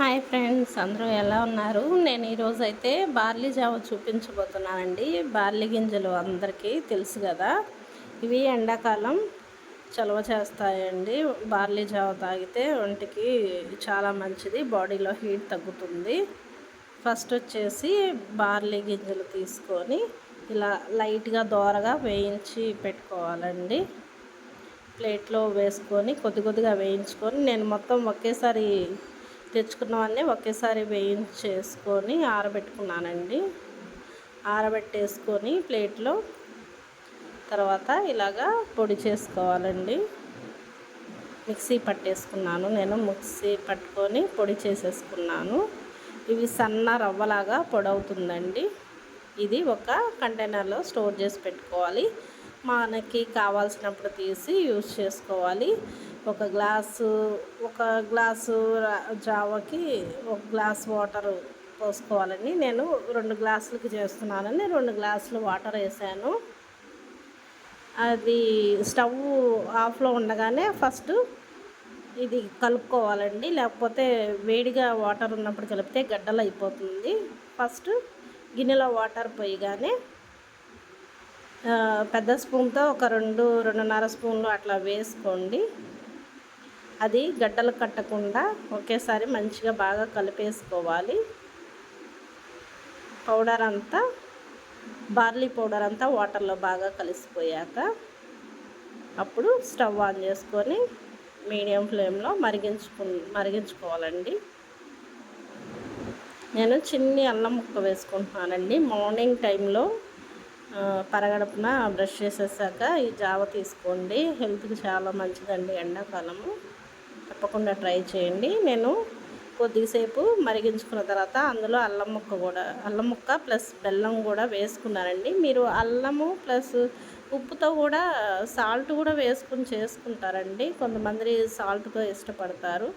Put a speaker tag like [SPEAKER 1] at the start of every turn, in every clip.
[SPEAKER 1] Hi friends అందరూ ఎలా ఉన్నారు? నేను ఈరోజు అయితే బార్లీ జావ చూపించబోతున్నానండి. బార్లీ గింజలు అందరికీ తెలుసు కదా. ఇవి ఎండాకాలం చలవ చేస్తాయండి. బార్లీ జావ తాగితే ఒంటికి చాలా మంచిది బాడీలో హీట్ తగ్గుతుంది. ఫస్ట్ వచ్చేసి బార్లీ గింజలు తీసుకొని ఇలా లైట్గా దోరగా వేయించి పెట్టుకోవాలండి. ప్లేట్లో వేసుకొని కొద్ది కొద్దిగా వేయించుకొని నేను మొత్తం ఒకేసారి తెచ్చుకున్నవన్నీ ఒకేసారి వేయించేసుకొని ఆరబెట్టుకున్నానండి. ఆరబెట్టేసుకొని ప్లేట్లో తర్వాత ఇలాగా పొడి చేసుకోవాలండి. మిక్సీ పట్టేసుకున్నాను. నేను మిక్సీ పట్టుకొని పొడి చేసేసుకున్నాను. ఇవి సన్న రవ్వలాగా పొడవుతుందండి. ఇది ఒక కంటైనర్లో స్టోర్ చేసి పెట్టుకోవాలి. మనకి కావాల్సినప్పుడు తీసి యూజ్ చేసుకోవాలి. ఒక గ్లాసు ఒక గ్లాసు జావకి ఒక గ్లాస్ వాటర్ పోసుకోవాలని నేను రెండు గ్లాసులకి చేస్తున్నానని రెండు గ్లాసులు వాటర్ వేసాను. అది స్టవ్ ఆఫ్లో ఉండగానే ఫస్ట్ ఇది కలుపుకోవాలండి లేకపోతే వేడిగా వాటర్ ఉన్నప్పుడు కలిపితే గడ్డలు అయిపోతుంది. ఫస్ట్ గిన్నెలో వాటర్ పోయిగానే పెద్ద స్పూన్తో ఒక రెండు రెండున్నర స్పూన్లు అట్లా వేసుకోండి. అది గడ్డలు కట్టకుండా ఒకేసారి మంచిగా బాగా కలిపేసుకోవాలి. పౌడర్ అంతా బార్లీ పౌడర్ అంతా వాటర్లో బాగా కలిసిపోయాక అప్పుడు స్టవ్ ఆన్ చేసుకొని మీడియం ఫ్లేమ్లో మరిగించుకు మరిగించుకోవాలండి. నేను చిన్ని అల్లం ముక్క వేసుకుంటున్నానండి. మార్నింగ్ టైంలో పరగడపున బ్రష్ చేసేసాక ఈ జావ తీసుకోండి. హెల్త్కి చాలా మంచిదండి ఎండాకాలము. తప్పకుండా ట్రై చేయండి. నేను కొద్దిసేపు మరిగించుకున్న తర్వాత అందులో అల్లం ముక్క కూడా అల్లం ముక్క ప్లస్ బెల్లం కూడా వేసుకున్నానండి. మీరు అల్లము ప్లస్ ఉప్పుతో కూడా సాల్ట్ కూడా వేసుకుని చేసుకుంటారండి. కొంతమంది సాల్ట్తో ఇష్టపడతారు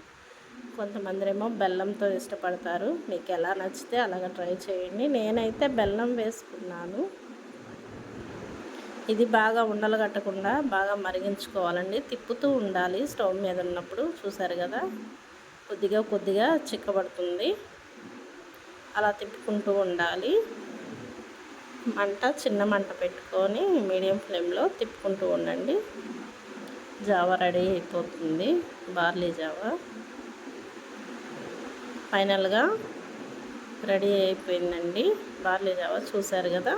[SPEAKER 1] కొంతమంది ఏమో బెల్లంతో ఇష్టపడతారు. మీకు ఎలా నచ్చితే అలాగ ట్రై చేయండి. నేనైతే బెల్లం వేసుకున్నాను. ఇది బాగా ఉండలు కట్టకుండా బాగా మరిగించుకోవాలండి. తిప్పుతూ ఉండాలి. స్టవ్ మీద ఉన్నప్పుడు చూసారు కదా? కొద్దిగా కొద్దిగా చిక్కబడుతుంది. అలా తిప్పుకుంటూ ఉండాలి. మంట చిన్న మంట పెట్టుకొని మీడియం ఫ్లేమ్లో తిప్పుకుంటూ ఉండండి. జావ రెడీ అయిపోతుంది. బార్లీ జావ. ఫైనల్గా రెడీ అయిపోయిందండి బార్లీ జావ. చూసారు కదా?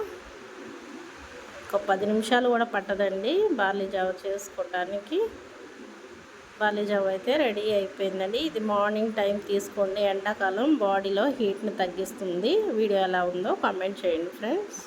[SPEAKER 1] ఒక పది నిమిషాలు కూడా పట్టదండి బార్లీ జావ చేసుకోవడానికి బార్లీ జావ అయితే రెడీ అయిపోయిందండి. ఇది మార్నింగ్ టైం తీసుకోండి. ఎండాకాలం బాడీలో హీట్ని తగ్గిస్తుంది. వీడియో ఎలా ఉందో కామెంట్ చేయండి ఫ్రెండ్స్.